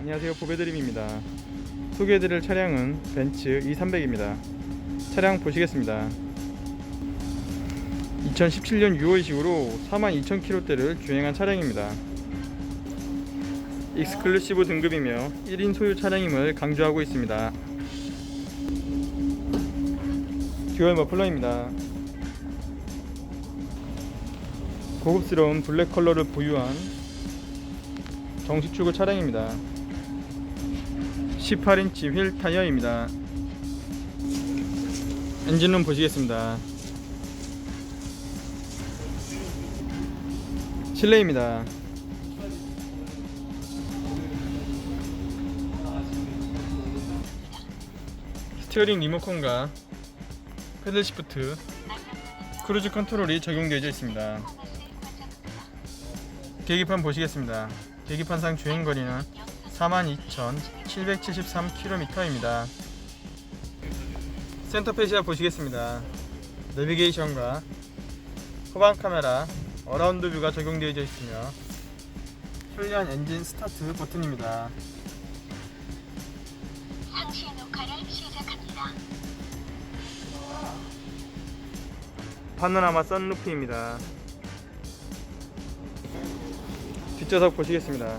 안녕하세요. 보배드림입니다. 소개해드릴 차량은 벤츠 E300입니다. 차량 보시겠습니다. 2017년 6월식으로 42,000km대를 주행한 차량입니다. 익스클루시브 등급이며 1인 소유 차량임을 강조하고 있습니다. 듀얼 머플러입니다. 고급스러운 블랙 컬러를 보유한 정식 출고 차량입니다 18인치 휠 타이어입니다. 엔진룸 보시겠습니다. 실내입니다. 스티어링 리모컨과 패들 시프트, 크루즈 컨트롤이 적용되어 있습니다. 계기판 보시겠습니다. 계기판상 주행거리는 42,773km입니다. 센터 페시아 보시겠습니다. 내비게이션과 후방 카메라, 어라운드 뷰가 적용되어 있으며 편리한 엔진 스타트 버튼입니다. 상시 녹화를 시작합니다. 파노라마 썬루프입니다. 뒷좌석 보시겠습니다.